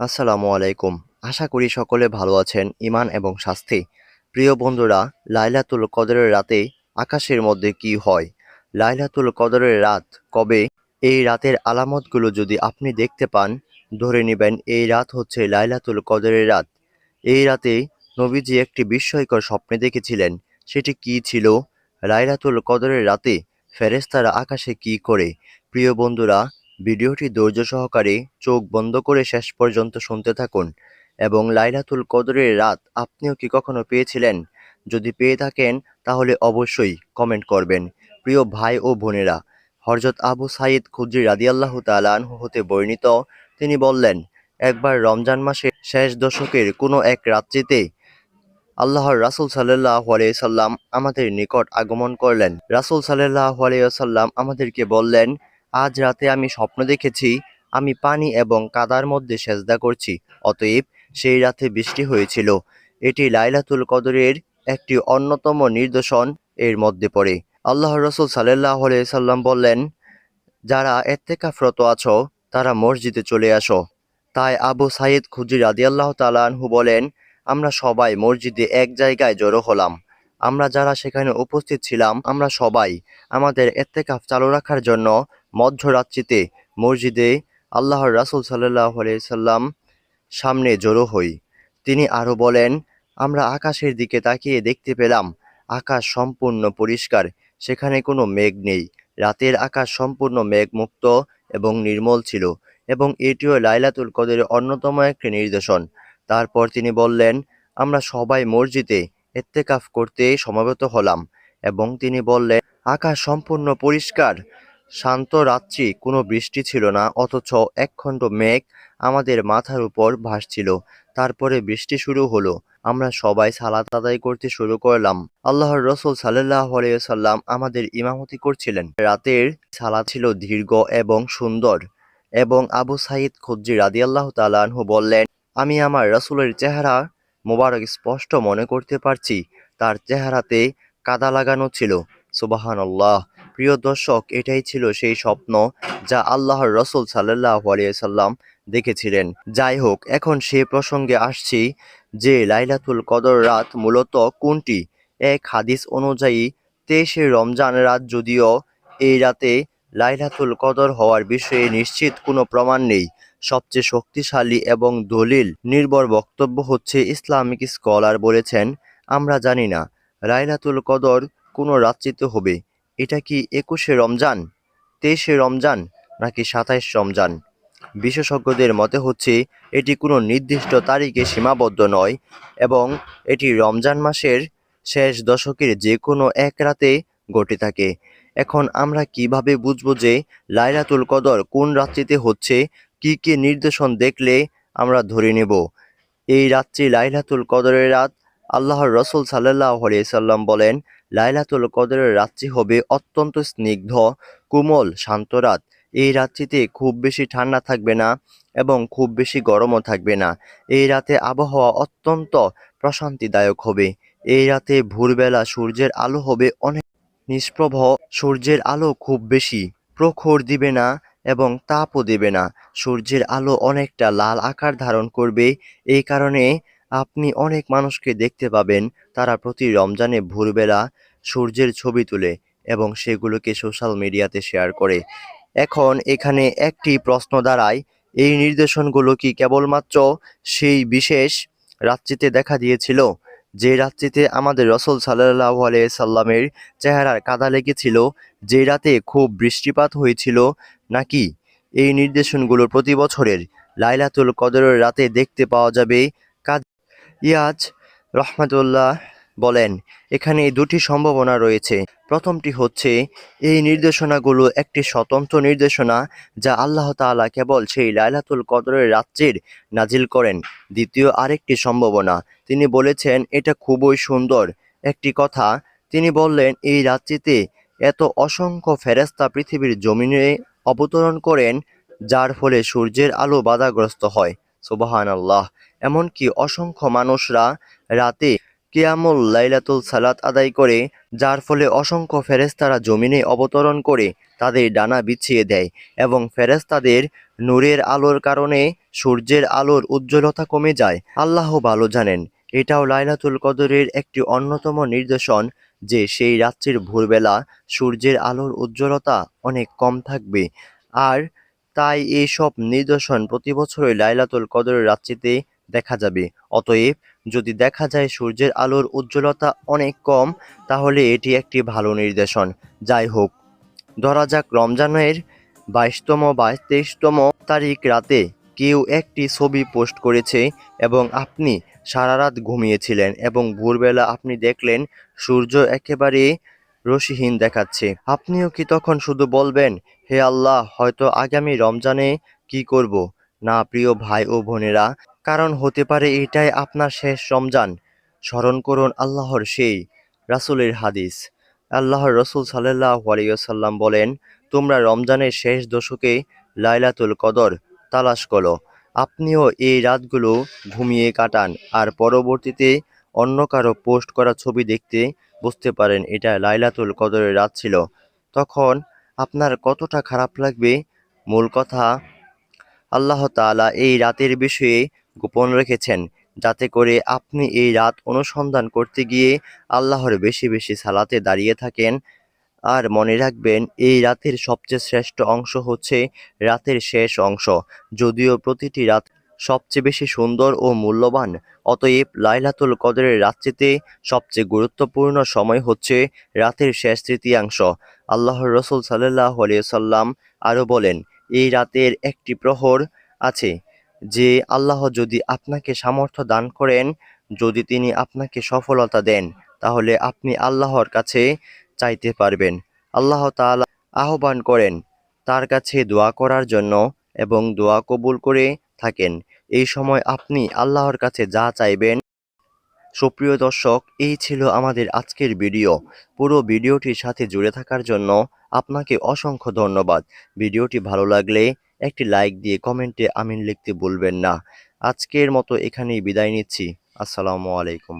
আসসালামু আলাইকুম। আশা করি সকলে ভালো আছেন ইমান এবং স্বাস্থ্যে প্রিয় বন্ধুরা, লাইলাতুল কদরের রাতে আকাশের মধ্যে কি হয়? লাইলাতুল কদরের রাত কবে? এই রাতের আলামতগুলো যদি আপনি দেখতে পান, ধরে নেবেন এই রাত হচ্ছে লাইলাতুল কদরের রাত। এই রাতে নবীজি একটি বিস্ময়কর স্বপ্নে দেখেছিলেন, সেটি কি ছিল? লাইলাতুল কদরের রাতে ফেরেশতারা আকাশে কি করে? প্রিয় বন্ধুরা ভিডিওটি ধৈর্য সহকারে চোখ বন্ধ করে শেষ পর্যন্ত শুনতে থাকুন এবং লাইলাতুল কদরের রাত আপনিও কি কখনো পেয়েছিলেন? যদি পেয়ে থাকেন, তাহলে অবশ্যই কমেন্ট করবেন। প্রিয় ভাই ও বোনেরা হরজত আবু সাইদ খুদ্রি রাদিয়াল্লাহ তালানহু হতে বর্ণিত, তিনি বললেন, একবার রমজান মাসের শেষ দশকের কোনো এক রাত্রিতে আল্লাহর রাসুল সাল্লাহ সাল্লাম আমাদের নিকট আগমন করলেন। রাসুল সাল্লাহ সাল্লাম আমাদেরকে বললেন আজ রাতে আমি স্বপ্ন দেখেছি, আমি পানি এবং কাদার মধ্যে সেজদা করছি, অতএব সেই রাতে বৃষ্টি হয়েছিল। এটি লাইলাতুল কদরের একটি অন্যতম নিদর্শন, এর মধ্যে পড়ে। আল্লাহ রসুল সাল্লাহ সাল্লাম বললেন, যারা এত্তেকাফরত আছো, তারা মসজিদে চলে আসো। তাই আবু সাইদ খুজি রাদিয়াল্লাহ তালানহু বলেন, আমরা সবাই মসজিদে এক জায়গায় জড়ো হলাম। আমরা যারা সেখানে উপস্থিত ছিলাম, আমরা সবাই আমাদের এত্তেকাফ চালু রাখার জন্য মধ্যরাত্রিতে মসজিদে আল্লাহর রাসুল সাল্লাহ সাল্লাম সামনে জড়ো হই। তিনি আরও বলেন, আমরা আকাশের দিকে তাকিয়ে দেখতে পেলাম, আকাশ সম্পূর্ণ পরিষ্কার, সেখানে কোনো মেঘ নেই। রাতের আকাশ সম্পূর্ণ মেঘমুক্ত এবং নির্মল ছিল এবং এটিও লাইলাতুল কদের অন্যতম একটি নির্দেশন তারপর তিনি বললেন, আমরা সবাই মসজিদে এত্তেকাফ করতে সমবেত হলাম এবং তিনি বললেন, আকাশ সম্পূর্ণ পরিষ্কার। শান্ত রাত্রি, কোনো বৃষ্টি ছিল না, অথচ একখণ্ড মেঘ আমাদের মাথার উপর ভাসছিল। তারপরে বৃষ্টি শুরু হলো। আমরা সবাই সালাত আদায় করতে শুরু করলাম। আল্লাহর রসুল সাল্লাহ সাল্লাম আমাদের ইমামতি করছিলেন। রাতের সালাত ছিল দীর্ঘ এবং সুন্দর এবং আবু সাইদ খুদ্জি রাদিয়াল্লাহ তালানহু বললেন, আমি আমার রসুলের চেহারা মোবারক স্পষ্ট মনে করতে পারছি, তার চেহারাতে কাদা লাগানো ছিল। সুবাহান আল্লাহ প্রিয় দর্শক, এটাই ছিল সেই স্বপ্ন যা আল্লাহর রসুল সাল্লাহ সাল্লাম দেখেছিলেন। যাই হোক, এখন সে প্রসঙ্গে আসছি যে লাইলাতুল কদর রাত মূলত কোনটি? এক হাদিস অনুযায়ী, তেইশে রমজান রাত যদিও এই রাতে লাইলাতুল কদর হওয়ার বিষয়ে নিশ্চিত কোনো প্রমাণ নেই। সবচেয়ে শক্তিশালী এবং দলিল নির্ভর বক্তব্য হচ্ছে ইসলামিক স্কলার বলেছেন, আমরা জানি না, লাইলাতুল কদর কোনো রাত্রিতে হবে। এটা কি একুশে রমজান, তেইশে রমজান, নাকি সাতাইশ রমজান? বিশেষজ্ঞদের মতে হচ্ছে, এটি কোনো নির্দিষ্ট তারিখে সীমাবদ্ধ নয় এবং এটি রমজান মাসের শেষ দশকের যে কোনো এক রাতে ঘটে থাকে। এখন আমরা কীভাবে বুঝব যে লাইলাতুল কদর কোন রাত্রিতে হচ্ছে কি কি নির্দেশন দেখলে আমরা ধরে নেব। এই রাত্রি লাইলাতুল কদরের রাত আল্লাহর রসুল সাল্লাহ সাল্লাম বলেন, লাইলাতুল কদরের রাত্রি হবে অত্যন্ত স্নিগ্ধ, কোমল, শান্ত রাত। এই রাত্রিতে খুব বেশি ঠান্ডা থাকবে না এবং খুব বেশি গরমও থাকবে না। এই রাতে আবহাওয়া অত্যন্ত প্রশান্তিদায়ক হবে। এই রাতে ভোরবেলা সূর্যের আলো হবে অনেক। নিষ্প্রভ সূর্যের আলো খুব বেশি। প্রখর দিবে না এবং তাপও দেবে না। সূর্যের আলো অনেকটা লাল আকার ধারণ করবে। এই কারণে আপনি অনেক মানুষকে দেখতে পাবেন, তারা প্রতি রমজানে ভোরবেলা সূর্যের ছবি তুলে এবং সেগুলোকে সোশ্যাল মিডিয়াতে শেয়ার করে। এখন এখানে একটি প্রশ্ন দাঁড়ায়, এই নির্দেশনগুলো কি কেবলমাত্র সেই বিশেষ রাত্রিতে দেখা দিয়েছিল? যে রাত্রিতে আমাদের রসল সাল্লাহ সাল্লামের চেহারার কাদা লেগেছিল, যে রাতে খুব বৃষ্টিপাত হয়েছিল, নাকি? এই নির্দেশনগুলো প্রতি বছরের লাইলাতুল কদরের রাতে দেখতে পাওয়া যাবে। কাজ ইয়াজ রহমাতুল্লাহ বলেন, এখানে দুটি সম্ভাবনা রয়েছে। প্রথমটি হচ্ছে, এই নির্দেশনাগুলো একটি স্বতন্ত্র নির্দেশনা যা আল্লাহ তাআলা কেবল সেই লাইলাতুল কদরের রাত্রির নাজিল করেন। দ্বিতীয় আরেকটি সম্ভাবনা, তিনি বলেছেন, এটা খুবই সুন্দর একটি কথা। তিনি বললেন, এই রাত্রিতে এত অসংখ্য ফেরেস্তা পৃথিবীর জমিনে অবতরণ করেন, যার ফলে সূর্যের আলো বাধাগ্রস্ত হয়। সুবাহান আল্লাহ এমনকি অসংখ্য মানুষরা রাতে কিয়ামুল লাইলাতুল সালাত আদায় করে, যার ফলে অসংখ্য ফেরেস্তারা জমিনে অবতরণ করে তাদের ডানা বিছিয়ে দেয় এবং ফেরেস্তাদের নূরের আলোর কারণে সূর্যের আলোর উজ্জ্বলতা কমে যায়। আল্লাহ ভালো জানেন, এটাও লাইলাতুল কদরের একটি অন্যতম নির্দেশন যে সেই রাত্রির ভোরবেলা সূর্যের আলোর উজ্জ্বলতা অনেক কম থাকবে। আর তাই এইসব নিদর্শন প্রতি বছরই লাইলাতুল কদরের রাত্রিতে দেখা যাবে। অতএব, যদি দেখা যায় সূর্যের আলোর উজ্জ্বলতা অনেক কম, তাহলে এটি একটি ভালো নির্দেশন। যাই হোক, ধরা যাক রমজানের বাইশতম বা তেইশতম তারিখ রাতে কেউ একটি ছবি পোস্ট করেছে এবং আপনি সারা রাত ঘুমিয়েছিলেন এবং ভোরবেলা আপনি দেখলেন সূর্য একেবারে রশিহীন দেখাচ্ছে। আপনিও কি তখন শুধু বলবেন, হে আল্লাহ, হয়তো আগামী রমজানে কি করব? না, প্রিয় ভাই ও বোনেরা কারণ হতে পারে এটাই আপনার শেষ রমজান। স্মরণ করুন আল্লাহর সেই রাসূলের হাদিস। আল্লাহর রসুল সাল্লাহ আলিয়াল্লাম বলেন, তোমরা রমজানের শেষ দশকে লাইলাতুল কদর তালাশ করো। আপনিও এই রাতগুলো ঘুমিয়ে কাটান আর পরবর্তীতে অন্য কারও পোস্ট করা ছবি দেখতে বুঝতে পারেন। এটা লাইলাতুল কদরের রাত ছিল। তখন আপনার কতটা খারাপ লাগবে? মূল কথা, আল্লাহ তাআলা এই রাতের বিষয়ে গোপন রেখেছেন, যাতে করে আপনি এই রাত অনুসন্ধান করতে গিয়ে আল্লাহর বেশি বেশি সালাতে দাঁড়িয়ে থাকেন। আর মনে রাখবেন, এই রাতের সবচেয়ে শ্রেষ্ঠ অংশ হচ্ছে রাতের শেষ অংশ, যদিও প্রতিটি রাত সবচেয়ে বেশি সুন্দর ও মূল্যবান। অতএব লাইলাতুল কদরের রাত্রিতে সবচেয়ে গুরুত্বপূর্ণ সময় হচ্ছে রাতের শেষ তৃতীয়াংশ। আল্লাহর রসুল সাল্লাহ সাল্লাম আরও বলেন, এই রাতের একটি প্রহর আছে যে আল্লাহ যদি আপনাকে সামর্থ্য দান করেন, যদি তিনি আপনাকে সফলতা দেন, তাহলে আপনি আল্লাহর কাছে চাইতে পারবেন। আল্লাহ তালা আহ্বান করেন তার কাছে দোয়া করার জন্য এবং দোয়া কবুল করে থাকেন। এই সময় আপনি আল্লাহর কাছে যা চাইবেন। সুপ্রিয় দর্শক, এই ছিল আমাদের আজকের ভিডিও। পুরো ভিডিওটির সাথে জুড়ে থাকার জন্য আপনাকে অসংখ্য ধন্যবাদ। ভিডিওটি ভালো লাগলে একটি লাইক দিয়ে কমেন্টে আমিন লিখতে ভুলবেন না। আজকের মতো এখানেই বিদায় নিচ্ছি। আসসালামু আলাইকুম।